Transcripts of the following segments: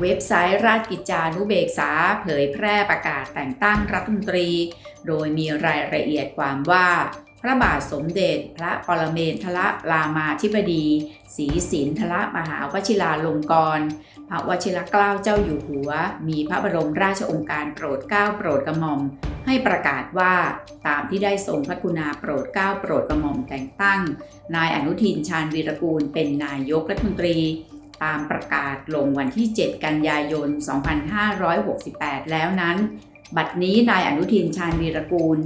เว็บไซต์ราชกิจจานุเบกษา เผยแพร่ประกาศแต่งตั้งรัฐมนตรี โดยมีรายละเอียดความว่า พระบาทสมเด็จพระปรเมนทรรามาธิบดีศรีสินทรมหาวชิราลงกรณ์พระวชิรเกล้าเจ้าอยู่หัว มีพระบรมราชโองการโปรดเกล้าโปรดกระหม่อม ให้ประกาศว่าตามที่ได้ทรงพระกรุณาโปรดเกล้าโปรดกระหม่อมแต่งตั้ง นายอนุทินชาญวีรกูลเป็นนายกรัฐมนตรี ตามประกาศลงวันที่ 7 กันยายน 2568 แล้วนั้น บัดนี้นายอนุทินชาญวีรกูล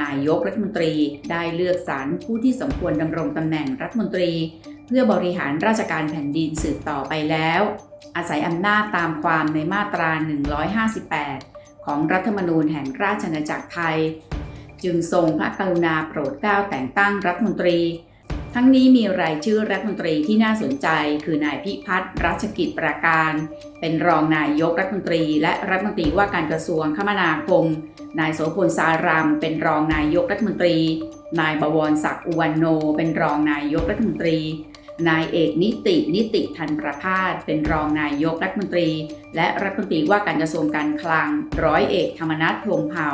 นายกรัฐมนตรีได้เลือกสรรผู้ที่สมควรดำรงตำแหน่งรัฐมนตรี เพื่อบริหารราชการแผ่นดินสืบต่อไปแล้ว อาศัยอำนาจตามความในมาตรา 158 ของรัฐธรรมนูญแห่งราชอาณาจักรไทย จึงทรงพระกรุณาโปรดเกล้าแต่งตั้งรัฐมนตรี ทั้งนี้มีรายชื่อรัฐมนตรีที่น่าสนใจ คือนายพิพัฒน์รัชกิจประการ เป็นรองนายกรัฐมนตรี และรัฐมนตรีว่าการกระทรวงคมนาคม นายโสพลสารามเป็นรองนายกรัฐมนตรี นายบวรศักดิ์อุวันโน เป็นรองนายกรัฐมนตรี นายเอกนิตินิติพันประพาสเป็นรองนายกรัฐมนตรี และรัฐมนตรีว่าการกระทรวงการคลัง ร้อยเอกธรรมนัฐพรมเผ่า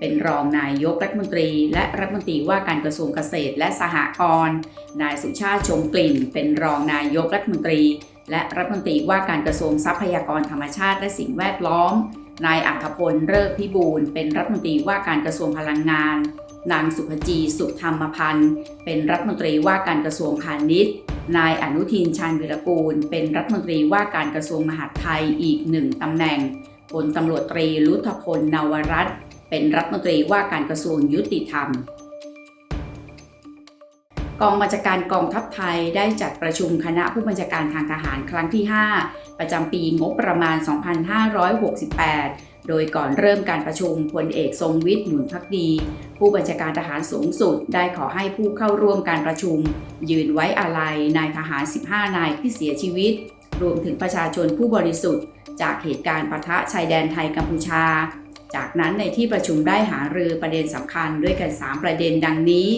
เป็นรองนายกรัฐมนตรี และรัฐมนตรีว่าการกระทรวงเกษตรและสหกรณ์นายสุชาติชมกลิ่น เป็นรองนายกรัฐมนตรี และรัฐมนตรีว่าการกระทรวงทรัพยากรธรรมชาติและสิ่งแวดล้อม นายอัคพลเลิกพิบูลเป็นรัฐมนตรีว่าการกระทรวงพลังงาน นางสุภจีสุธรรมพันธ์เป็นรัฐมนตรีว่าการกระทรวงพาณิชย์ นายอนุทินชาญวิรกูล เป็นรัฐมนตรีว่าการกระทรวงมหาดไทยอีกหนึ่งตำแหน่งพลตำรวจตรีลุทธพลนวรัตน์เป็นรัฐมนตรีว่าการกระทรวงยุติธรรม กองบัญชาการกองทัพไทยได้จัดประชุมคณะผู้บัญชาการทางทหารครั้งที่ 5 ประจำปีงบประมาณ 2568 โดยก่อนเริ่มการประชุมพลเอกทรงวิทย์หมุนพักดี ผู้บัญชาการทหารสูงสุดได้ขอให้ผู้เข้าร่วมการประชุม ยืนไว้อาลัยนายทหาร 15 นายที่เสียชีวิต รวมถึงประชาชนผู้บริสุทธิ์ จากเหตุการณ์ปะทะชายแดนไทยกัมพูชา จากนั้นในที่ประชุมได้หารือประเด็นสำคัญด้วยกัน 3 ประเด็นดังนี้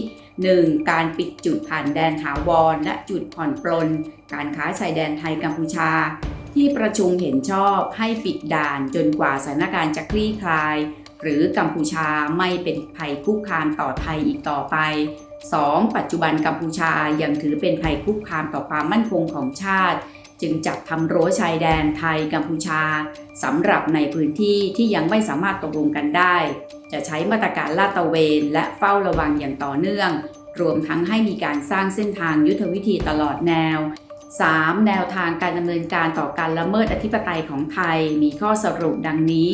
1. การปิดจุดผ่านแดนถาวรและจุดผ่อนปลน การค้าชายแดนไทยกัมพูชา ที่ประชุมเห็นชอบให้ปิดด่านจนกว่าสถานการณ์จะคลี่คลาย หรือกัมพูชาไม่เป็นภัยคุกคามต่อไทยอีกต่อไป 2. ปัจจุบันกัมพูชายังถือเป็นภัยคุกคามต่อความมั่นคงของชาติ จึงจัดทำรั้วชายแดนไทยกัมพูชาสำหรับในพื้นที่ที่ยังไม่สามารถตกลงกันได้ จะใช้มาตรการลาดตระเวนและเฝ้าระวังอย่างต่อเนื่อง รวมทั้งให้มีการสร้างเส้นทางยุทธวิธีตลอดแนว 3. แนวทางการดำเนินการต่อการละเมิดอธิปไตยของไทยมีข้อสรุปดังนี้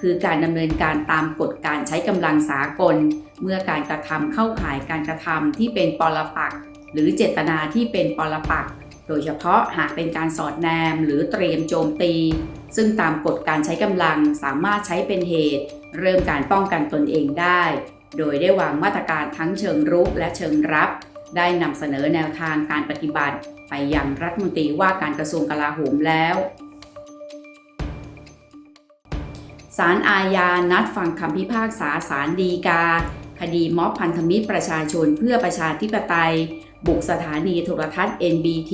คือการดำเนินการตามกฎการใช้กำลังสากล เมื่อการกระทำเข้าข่ายการกระทำที่เป็นปรปักษ์หรือเจตนาที่เป็นปรปักษ์โดยเฉพาะหากเป็นการสอดแนมหรือเตรียมโจมตี ซึ่งตามกฎการใช้กำลังสามารถใช้เป็นเหตุ เริ่มการป้องกันตนเองได้ โดยได้วางมาตรการทั้งเชิงรุกและเชิงรับ ได้นำเสนอแนวทางการปฏิบัติ ไปยังรัฐมนตรีว่าการกระทรวงกลาโหมแล้วศาลอาญานัดฟังคำพิพากษาศาลฎีกา คดีม็อบพันธมิตรประชาชนเพื่อประชาธิปไตย บุกสถานีโทรทัศน์ NBT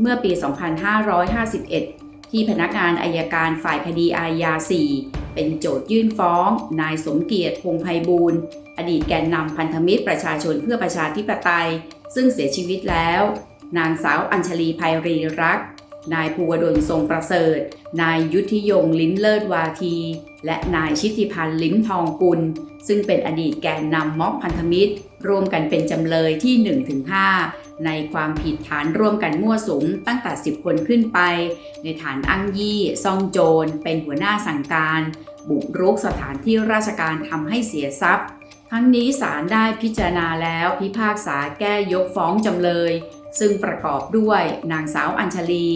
เมื่อปี 2551 ที่พนักงานอายการฝ่ายคดีอาญา 4 เป็นโจทยื่นฟ้อง นายสมเกียรติพงไพบูล อดีตแกนนำพันธมิตรประชาชนเพื่อประชาธิปไตย ซึ่งเสียชีวิตแล้ว นางสาวอัญชลีภัยรีรัก นายภูวดลทรงประเสริฐ นายยุทธิยงลิ้นเลิศวาที และนายชิติพันธ์ลิ้มทองกุล ซึ่งเป็นอดีตแกนนำม็อบพันธมิตร ร่วมกันเป็นจำเลยที่ 1-5 ในความผิดฐานร่วมกันมั่วสุมตั้งแต่ 10 คนขึ้นไป ในฐานอ้างยี่ซ่องโจร เป็นหัวหน้าสั่งการ บุกรุกสถานที่ราชการทำให้เสียทรัพย์ ทั้งนี้ศาลได้พิจารณาแล้วพิพากษาแก้ยกฟ้องจำเลย ซึ่งประกอบด้วยนางสาวอัญชลี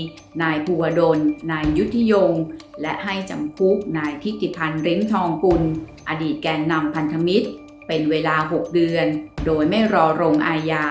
นายภูวดล นายยุทธิยง และให้จำคุกนายทิติพันธ์ริ้งทองกุล อดีตแกนนำพันธมิตร เป็นเวลา 6 เดือน โดยไม่รอลงอาญา